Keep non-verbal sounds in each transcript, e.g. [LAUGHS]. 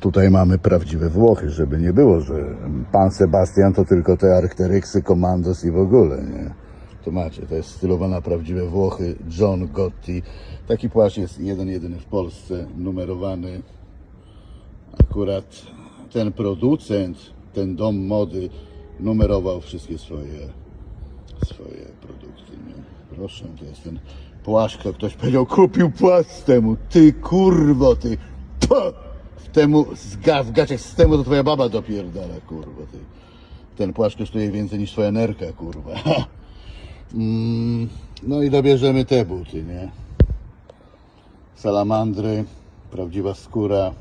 Tutaj mamy prawdziwe Włochy, żeby nie było, że pan Sebastian to tylko te Arcteryxy, Commandos i w ogóle, nie? To macie, to jest stylowana prawdziwe Włochy, John Gotti. Taki płaszcz jest jeden, jedyny w Polsce, numerowany. Akurat ten producent, ten dom mody numerował wszystkie swoje, swoje produkty, nie? Proszę, to jest ten płaszcz, to ktoś powiedział, kupił płaszcz temu, ty kurwo, ty! Temu, z w gaciach z temu to twoja baba dopierdala, kurwa, ty. Ten płaszcz kosztuje więcej niż twoja nerka, kurwa. [LAUGHS] Mm, no i dobierzemy te buty, nie? Salamandry, prawdziwa skóra,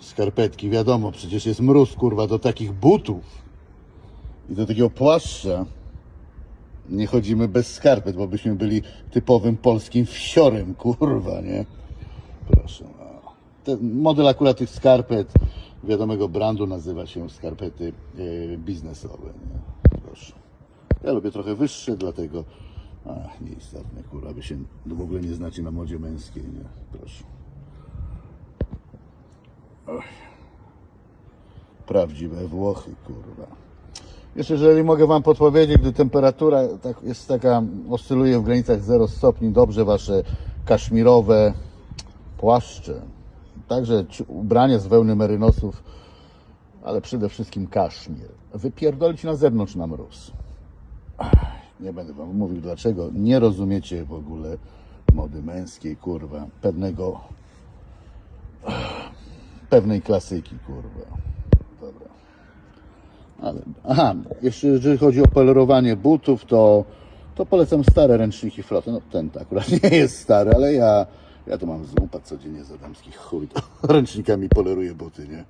skarpetki, wiadomo, przecież jest mróz, kurwa, do takich butów i do takiego płaszcza nie chodzimy bez skarpet, bo byśmy byli typowym polskim wsiorem, kurwa, nie? Proszę. o. Ten model akurat tych skarpet wiadomego brandu nazywa się skarpety e, biznesowe, nie? Proszę. Ja lubię trochę wyższe, dlatego ach, nieistotne, kurwa, wy się w ogóle nie znacie na modzie męskiej, nie? Proszę. Oj. Prawdziwe Włochy, kurwa. Jeszcze jeżeli mogę Wam podpowiedzieć, gdy temperatura tak, jest taka, oscyluje w granicach 0 stopni, dobrze Wasze kaszmirowe płaszcze, także ubrania z wełny merynosów, ale przede wszystkim kaszmir. Wypierdolić na zewnątrz na mróz. Nie będę Wam mówił dlaczego. Nie rozumiecie w ogóle mody męskiej, kurwa, pewnego, pewnej klasyki, kurwa. Dobra. Ale, aha, jeszcze jeżeli chodzi o polerowanie butów, to, to polecam stare ręczniki floty. No ten akurat [LAUGHS] nie jest stary, ale ja, ja to mam z upa codziennie z adamskich chuj. To [LAUGHS] ręcznikami poleruję buty, nie?